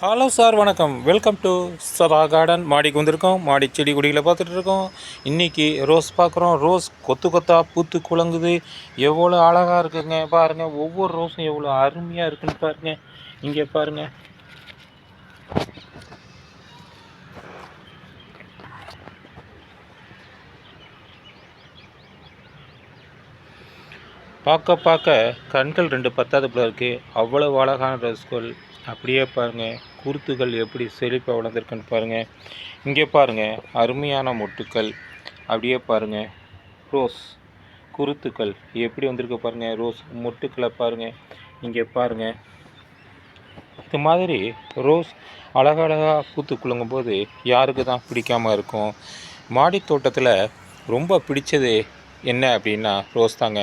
Hello sir வணக்கம். Welcome to Sadha garden மாடிக்கு வந்திருக்கோம். மாடி செடி கொடிகளை பார்த்துட்டு இருக்கோம் இன்றைக்கி ரோஸ் பார்க்குறோம். ரோஸ் கொத்து கொத்தா பூத்து குழங்குது. எவ்வளோ அழகாக இருக்குங்க. பாருங்கள் ஒவ்வொரு ரோஸும் எவ்வளோ அருமையாக இருக்குன்னு பாருங்கள் இங்கே பாருங்கள் பார்க்க பார்க்க கண்கள் ரெண்டு பத்தாது போல இருக்குது அவ்வளவு அழகான ரோஸ்கள் அப்படியே பாருங்கள் குருத்துகள் எப்படி செழிப்பாக வளர்ந்துருக்குன்னு பாருங்கள் இங்கே பாருங்கள் அருமையான மொட்டுக்கள். அப்படியே பாருங்கள் ரோஸ். குருத்துக்கள். எப்படி வந்திருக்கு பாருங்கள் ரோஸ் மொட்டுக்களை பாருங்கள் இங்கே பாருங்கள் இது மாதிரி ரோஸ் அழகழகாக பூத்து குலுங்கும் போது யாருக்கு தான் பிடிக்காமல் இருக்கும்? மாடி தோட்டத்தில் ரொம்ப பிடிச்சது என்ன அப்படின்னா ரோஸ் தாங்க.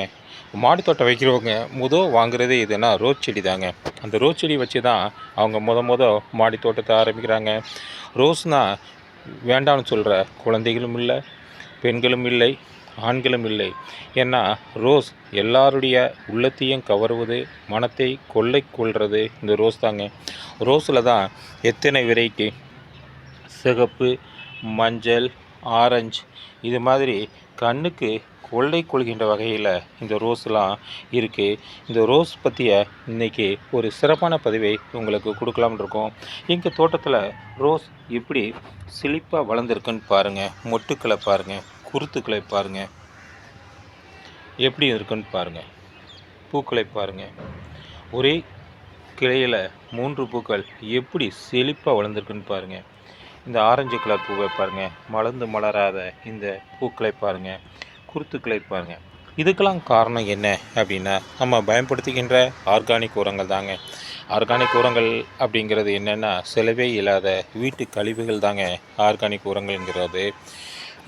மாடி தோட்டம் வைக்கிறவங்க முதோ வாங்குறதே எதுனா ரோஸ் செடி தாங்க. அந்த ரோஸ் செடி வச்சு தான் அவங்க முத முத மாடி தோட்டத்தை ஆரம்பிக்கிறாங்க. ரோஸ்னால் வேண்டாம்னு சொல்கிற குழந்தைகளும் இல்லை பெண்களும் இல்லை ஆண்களும் இல்லை. ஏன்னா ரோஸ் எல்லாருடைய உள்ளத்தையும் கவருவது மனத்தை கொள்ளை கொள்வது இந்த ரோஸ் தாங்க. ரோஸில் தான் எத்தனை வெரைட்டி? சிகப்பு மஞ்சள் ஆரஞ்சு. இது மாதிரி கண்ணுக்கு கொள்ளை கொள்கின்ற வகையில் இந்த ரோஸ்லாம் இருக்குது இந்த ரோஸ் பற்றிய இன்றைக்கி ஒரு சிறப்பான பதிவை உங்களுக்கு கொடுக்கலாம்னு இருக்கோம். எங்கள் தோட்டத்தில் ரோஸ் எப்படி செழிப்பாக வளர்ந்துருக்குன்னு பாருங்கள் மொட்டுக்களை பாருங்கள் குருத்துக்களை பாருங்கள் எப்படி இருக்குன்னு பாருங்கள் பூக்களை பாருங்கள் ஒரே கிளையில் மூன்று பூக்கள் எப்படி செழிப்பாக வளர்ந்துருக்குன்னு பாருங்கள் இந்த ஆரஞ்சு கலர் பூவை பாருங்கள் மலர்ந்து மலராத இந்த பூக்களை பாருங்கள் குருத்துக்களை பாருங்கள் இதுக்கெல்லாம் காரணம் என்ன அப்படின்னா நம்ம பயன்படுத்துகின்ற ஆர்கானிக் உரங்கள் தாங்க. ஆர்கானிக் உரங்கள் அப்படிங்கிறது என்னென்னா செலவே இல்லாத வீட்டு கழிவுகள் தாங்க ஆர்கானிக் உரங்கள்ங்கிறது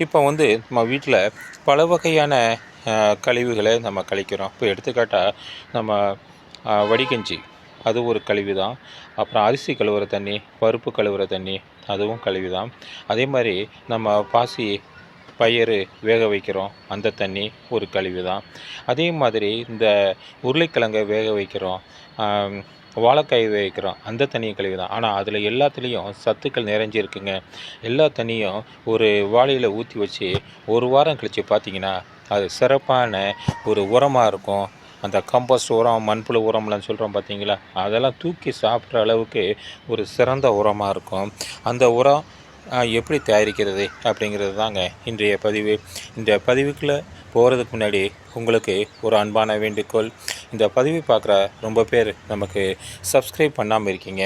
இப்போ வந்து நம்ம வீட்டில் பல வகையான கழிவுகளை நம்ம கழிக்கிறோம். இப்போ எடுத்துக்காட்டால் நம்ம வடிகஞ்சி. அது ஒரு கழிவு தான் அப்புறம் அரிசி கழுவுற தண்ணி பருப்பு கழுவுற தண்ணி அதுவும் கழிவு தான் அதே மாதிரி நம்ம பாசி பயிறு வேக வைக்கிறோம். அந்த தண்ணி ஒரு கழிவு தான் அதே மாதிரி இந்த உருளைக்கிழங்கை வேக வைக்கிறோம். வாழைக்காய் வேக வைக்கிறோம். அந்த தண்ணியும் கழிவு தான் ஆனால் அதில் எல்லாத்துலேயும் சத்துக்கள் நிறைஞ்சிருக்குங்க எல்லா தண்ணியும் ஒரு வாளியில் ஊற்றி வச்சு ஒரு வாரம் கழித்து பார்த்தீங்கன்னா அது சிறப்பான ஒரு உரமாக இருக்கும். அந்த கம்போஸ்ட் உரம் மண்புழு உரம்லாம் சொல்கிறோம் பார்த்தீங்களா அதெல்லாம் தூக்கி சாப்பிட்ற அளவுக்கு ஒரு சிறந்த உரமாக இருக்கும். அந்த உரம் எப்படி தயாரிக்கிறது அப்படிங்கிறது தாங்க இன்றைய பதிவு. இந்த பதிவுக்குள்ளே போகிறதுக்கு முன்னாடி உங்களுக்கு ஒரு அன்பான வேண்டுகோள் இந்த பதிவை பார்க்குற ரொம்ப பேர் நமக்கு சப்ஸ்கிரைப் பண்ணாமல் இருக்கீங்க.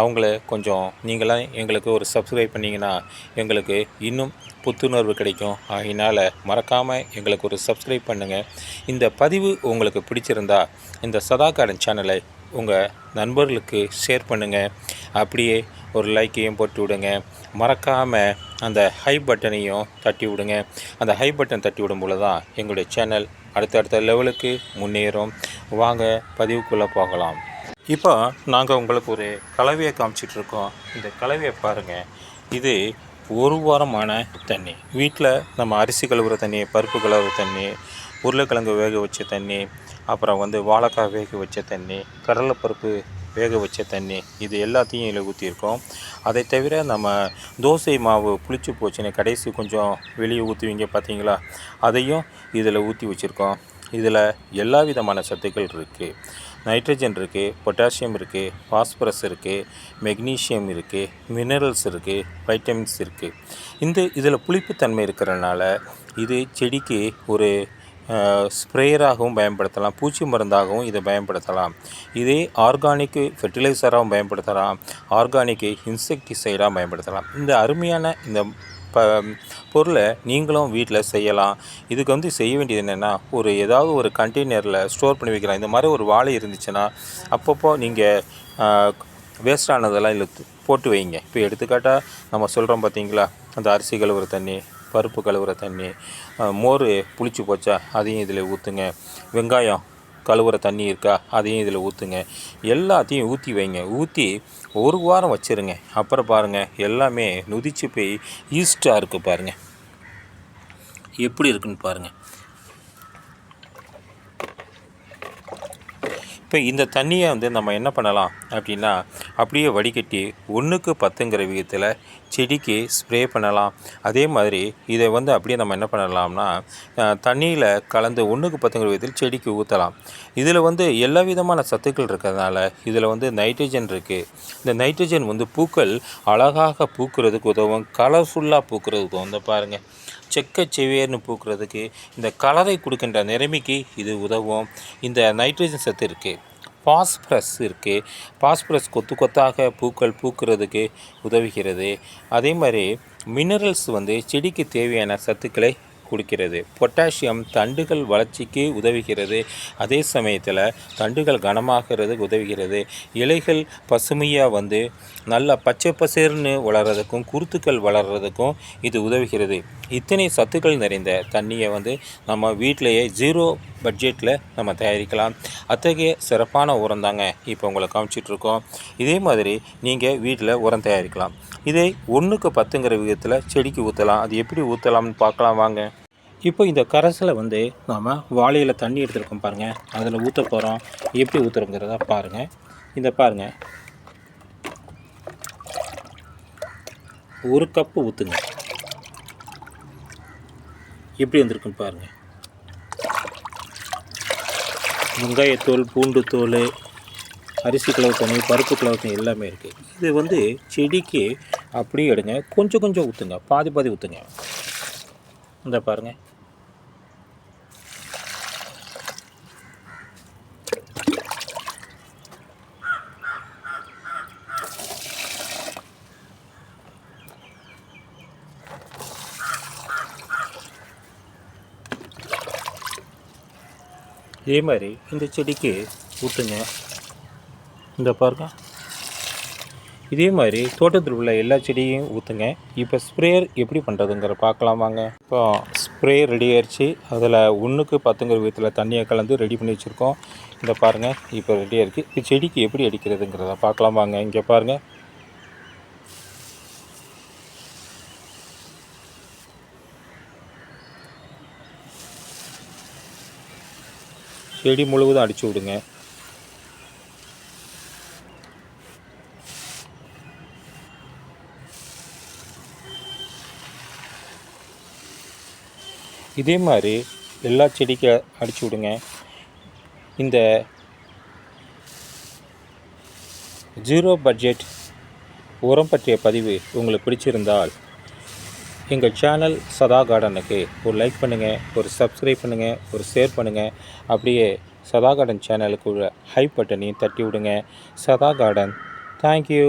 அவங்கள கொஞ்சம் நீங்களாம் எங்களுக்கு ஒரு சப்ஸ்கிரைப் பண்ணிங்கன்னா எங்களுக்கு இன்னும் புத்துணர்வு கிடைக்கும். ஆகையினால் மறக்காமல் எங்களுக்கு ஒரு சப்ஸ்கிரைப் பண்ணுங்கள் இந்த பதிவு உங்களுக்கு பிடிச்சிருந்தா இந்த சதா கார்டன் சேனலை உங்கள் நண்பர்களுக்கு ஷேர் பண்ணுங்கள் அப்படியே ஒரு லைக்கையும் போட்டு விடுங்க. மறக்காமல் அந்த ஹை பட்டனையும் தட்டி விடுங்க. அந்த ஹை பட்டன் தட்டி விடும்போது தான் எங்களுடைய சேனல் அடுத்தடுத்த லெவலுக்கு முன்னேறும். வாங்க பதிவுக்குள்ளே போகலாம். இப்போ நாங்கள் உங்களுக்கு ஒரு கலவையை காமிச்சிட்டு இருக்கோம். இந்த கலவையை பாருங்கள் இது ஒரு வாரமான தண்ணி. வீட்டில் நம்ம அரிசி கழுவுற தண்ணி பருப்பு கழுவுற தண்ணி உருளைக்கிழங்கு வேக வச்ச தண்ணி அப்புறம் வந்து வாழைக்காய் வேக வச்ச தண்ணி கடலைப்பருப்பு வேக வச்ச தண்ணி இது எல்லாத்தையும் இதில் ஊற்றிருக்கோம் அதை தவிர நம்ம தோசை மாவு புளிச்சு போச்சுன்னு கடைசி கொஞ்சம் வெளியே ஊற்றுவீங்க பார்த்தீங்களா அதையும் இதில் ஊற்றி வச்சுருக்கோம். இதில் எல்லா விதமான சத்துக்கள் இருக்குது நைட்ரஜன் இருக்குது பொட்டாசியம் இருக்குது பாஸ்பரஸ் இருக்குது மெக்னீஷியம் இருக்குது மினரல்ஸ் இருக்குது வைட்டமின்ஸ் இருக்குது இந்த இதில் புளிப்புத்தன்மை இருக்கிறனால இது செடிக்கு ஒரு ஸ்ப்ரேயராகவும் பயன்படுத்தலாம் பூச்சி மருந்தாகவும் இதை பயன்படுத்தலாம். இதே ஆர்கானிக்கு ஃபெர்டிலைசராகவும் பயன்படுத்தலாம் ஆர்கானிக்கு இன்செக்டிசைடாக பயன்படுத்தலாம். இந்த அருமையான இந்த ப பொருளை நீங்களும் வீட்டில் செய்யலாம். இதுக்கு வந்து செய்ய வேண்டியது என்னென்னா ஒரு ஏதாவது ஒரு கண்டெய்னரில் ஸ்டோர் பண்ணி வைக்கலாம். இந்த மாதிரி ஒரு வாழை இருந்துச்சுன்னா அப்பப்போ நீங்கள் வேஸ்டானதெல்லாம் இல்லை இதில் போட்டு வைங்க. இப்போ எடுத்துக்காட்டால் நம்ம சொல்கிறோம் பார்த்தீங்களா அந்த அரிசி கழுவுற தண்ணி பருப்பு கழுவுற தண்ணி மோர் புளிச்சு போச்சா அதையும் இதில் ஊற்றுங்க வெங்காயம் கழுவுற தண்ணி இருக்கா அதையும் இதில் ஊற்றுங்க எல்லாத்தையும் ஊற்றி வைங்க. ஊற்றி ஒரு வாரம் வச்சிருங்க. அப்புறம் பாருங்கள் எல்லாமே நொதிச்சு போய் ஈஸ்டாக இருக்குது பாருங்கள் எப்படி இருக்குன்னு பாருங்கள் இப்போ இந்த தண்ணியை வந்து நம்ம என்ன பண்ணலாம் அப்படின்னா அப்படியே வடிகட்டி ஒன்றுக்கு பத்துங்கிற விதத்தில் செடிக்கு ஸ்ப்ரே பண்ணலாம். அதே மாதிரி இதை வந்து அப்படியே நம்ம என்ன பண்ணலாம்னா தண்ணியில் கலந்து ஒன்றுக்கு பத்துங்கிற விதத்தில் செடிக்கு ஊற்றலாம் இதில் வந்து எல்லா விதமான சத்துக்கள் இருக்கிறதுனால இதில் வந்து நைட்ரஜன் இருக்குது இந்த நைட்ரஜன் வந்து பூக்கள் அழகாக பூக்கிறதுக்கு உதவும் கலர்ஃபுல்லாக பூக்கிறதுக்கு உதவும். இந்த பாருங்கள் செக்க செவேர்னு பூக்கிறதுக்கு இந்த கலரை கொடுக்கின்ற நிறமைக்கு இது உதவும். இந்த நைட்ரஜன் சத்து இருக்குது பாஸ்பரஸ் இருக்குது பாஸ்பரஸ் கொத்து கொத்தாக பூக்கள் பூக்கிறதுக்கு உதவுகிறது. அதே மாதிரி மினரல்ஸ் வந்து செடிக்கு தேவையான சத்துக்களை கொடுக்கிறது. பொட்டாசியம் தண்டுகள் வளர்ச்சிக்கு உதவுகிறது. அதே சமயத்தில் தண்டுகள் கனமாகிறதுக்கு உதவுகிறது. இலைகள் பசுமையாக வந்து நல்லா பச்சை பசேர்னு வளர்கிறதுக்கும் குருத்துக்கள் வளர்கிறதுக்கும் இது உதவுகிறது. இத்தனை சத்துக்கள் நிறைந்த தண்ணியை வந்து நம்ம வீட்டிலையே ஜீரோ பட்ஜெட்டில் நம்ம தயாரிக்கலாம். அத்தகைய சிறப்பான உரம் தாங்க இப்போ உங்களை காமிச்சிட்ருக்கோம். இதே மாதிரி நீங்கள் வீட்டில் உரம் தயாரிக்கலாம். இதை ஒன்றுக்கு பத்துங்கிற விதத்தில் செடிக்கு ஊற்றலாம் அது எப்படி ஊற்றலாம்னு பார்க்கலாம் வாங்க. இப்போ இந்த கரைசலை வந்து நாம் வாழையில் தண்ணி எடுத்துருக்கோம் பாருங்கள் அதில் ஊற்ற போகிறோம் எப்படி ஊற்றுறோங்கிறத பாருங்கள் இந்த பாருங்கள் ஒரு கப்பு ஊற்றுங்க எப்படி வந்திருக்குன்னு பாருங்கள் வெங்காயத்தோல் பூண்டு தோல் அரிசி கலவு தண்ணி பருப்பு கலவு தண்ணி எல்லாமே இருக்குது இது வந்து செடிக்கு அப்படியே எடுங்க. கொஞ்சம் கொஞ்சம் ஊற்றுங்க பாதி பாதி ஊற்றுங்க இந்த பாருங்கள் இதே மாதிரி இந்த செடிக்கு ஊற்றுங்க இந்த பாருங்க. இதே மாதிரி தோட்டத்தில் உள்ள எல்லா செடியும் ஊற்றுங்க இப்போ ஸ்ப்ரேயர் எப்படி பண்ணுறதுங்கிற பார்க்கலாம் வாங்க. இப்போ ஸ்ப்ரே ரெடி ஆயிடுச்சு அதில் ஒன்றுக்கு பத்துங்கிற விதத்தில் தண்ணியை கலந்து ரெடி பண்ணி வச்சுருக்கோம். இந்த பாருங்கள் இப்போ ரெடியாக இருக்குது இப்போ செடிக்கு எப்படி அடிக்கிறதுங்கிறத பார்க்கலாம் வாங்க. இங்கே பாருங்கள் செடி முழுவதும் அடித்து விடுங்க. இதே மாதிரி எல்லா செடிக்கு அடிச்சு விடுங்க. இந்த ஜீரோ பட்ஜெட் உரம் பற்றிய பதிவு உங்களுக்கு பிடிச்சிருந்தால் எங்கள் சேனல் சதா கார்டனுக்கு ஒரு லைக் பண்ணுங்கள் ஒரு சப்ஸ்கிரைப் பண்ணுங்கள் ஒரு ஷேர் பண்ணுங்கள் அப்படியே சதா கார்டன் சேனலுக்கு உள்ள ஹை பட்டனையும் தட்டி விடுங்க சதா கார்டன் தேங்க்யூ